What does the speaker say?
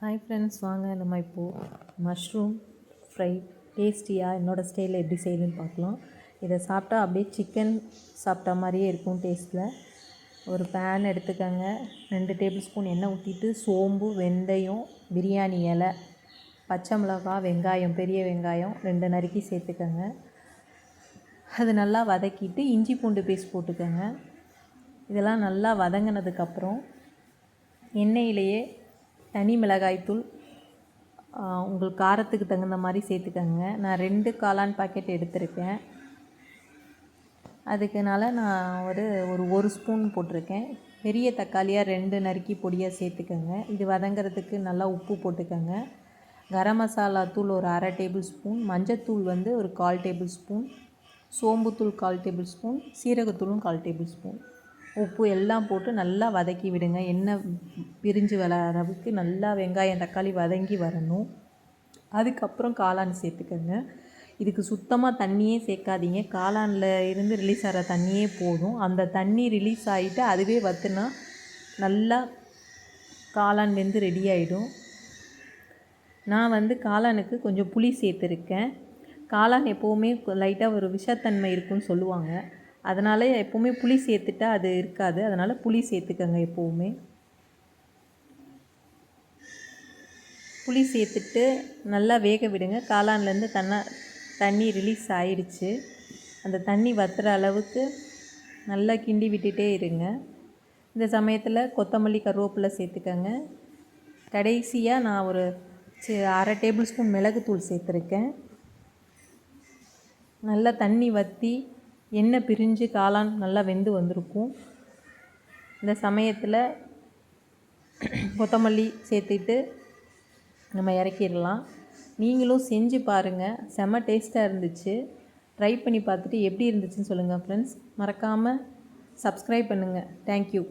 Hi friends வாங்க நம்ம இப்போது மஷ்ரூம் ஃப்ரை டேஸ்டியாக என்னோடய ஸ்டைலில் எப்படி செய்யுதுன்னு பார்க்கலாம். இதை சாப்பிட்டா அப்படியே சிக்கன் சாப்பிட்டா மாதிரியே இருக்கும் டேஸ்ட்டில் ஒரு பேன் எடுத்துக்கோங்க. ரெண்டு டேபிள் ஸ்பூன் எண்ணெய் ஊற்றிட்டு சோம்பு வெந்தயம் பிரியாணி இலை பச்சை மிளகாய் வெங்காயம் பெரிய வெங்காயம் ரெண்டு நறுக்கி சேர்த்துக்கோங்க. அது நல்லா வதக்கிட்டு இஞ்சி பூண்டு பேஸ்ட் போட்டுக்கோங்க. இதெல்லாம் நல்லா வதங்கினதுக்கப்புறம் எண்ணெயிலேயே தனி மிளகாய்த்தூள் உங்கள் காரத்துக்கு தகுந்த மாதிரி சேர்த்துக்கோங்க. நான் ரெண்டு காளான் பாக்கெட் எடுத்திருக்கேன். அதுக்குனால நான் ஒரு ஒரு ஒரு ஸ்பூன் போட்டிருக்கேன். பெரிய தக்காளியாக ரெண்டு நறுக்கி பொடியாக சேர்த்துக்கோங்க. இது வதங்கிறதுக்கு நல்லா உப்பு போட்டுக்கோங்க. கரம் மசாலா தூள் ஒரு அரை டேபிள் ஸ்பூன் மஞ்சத்தூள் வந்து ஒரு கால் டேபிள் ஸ்பூன் சோம்புத்தூள் கால் டேபிள் ஸ்பூன் சீரகத்தூளும் கால் டேபிள் ஸ்பூன் உப்பு எல்லாம் போட்டு நல்லா வதக்கி விடுங்க. எண்ணெய் பிரிஞ்சு வர அளவுக்கு நல்லா வெங்காயம் தக்காளி வதங்கி வரணும். அதுக்கப்புறம் காளான் சேர்த்துக்கோங்க. இதுக்கு சுத்தமாக தண்ணியே சேர்க்காதீங்க. காளானில் இருந்து ரிலீஸ் ஆகிற தண்ணியே போதும். அந்த தண்ணி ரிலீஸ் ஆகிட்டு அதுவே வத்துனா நல்லா காளான் வெந்து ரெடி ஆகிடும் நான் வந்து காளானுக்கு கொஞ்சம் புளி சேர்த்துருக்கேன். காளான் எப்போவுமே லைட்டாக ஒரு விஷத்தன்மை இருக்குன்னு சொல்லுவாங்க. அதனால் எப்போவுமே புளி சேர்த்துட்டா அது இருக்காது. அதனால் புளி சேர்த்துக்கங்க எப்போவுமே. புளி சேர்த்துட்டு நல்லா வேக விடுங்க. காளான்லேருந்து தன்னா தண்ணி ரிலீஸ் ஆயிடுச்சு. அந்த தண்ணி வத்துற அளவுக்கு நல்லா கிண்டி விட்டுட்டே இருங்க. இந்த சமயத்தில் கொத்தமல்லி கருவேப்பிலை சேர்த்துக்கங்க. கடைசியாக நான் ஒரு அரை டேபிள் ஸ்பூன் மிளகுத்தூள் சேர்த்துருக்கேன். நல்லா தண்ணி வற்றி எண்ணெய் பிரிஞ்சு காளான் நல்லா வெந்து வந்திருக்கும். இந்த சமயத்தில் கொத்தமல்லி சேர்த்துட்டு நம்ம இறக்கிடலாம். நீங்களும் செஞ்சு பாருங்கள் செம டேஸ்ட்டாக இருந்துச்சு. ட்ரை பண்ணி பார்த்துட்டு எப்படி இருந்துச்சுன்னு சொல்லுங்கள் ஃப்ரெண்ட்ஸ் மறக்காமல் சப்ஸ்கிரைப் பண்ணுங்கள் தேங்க்யூ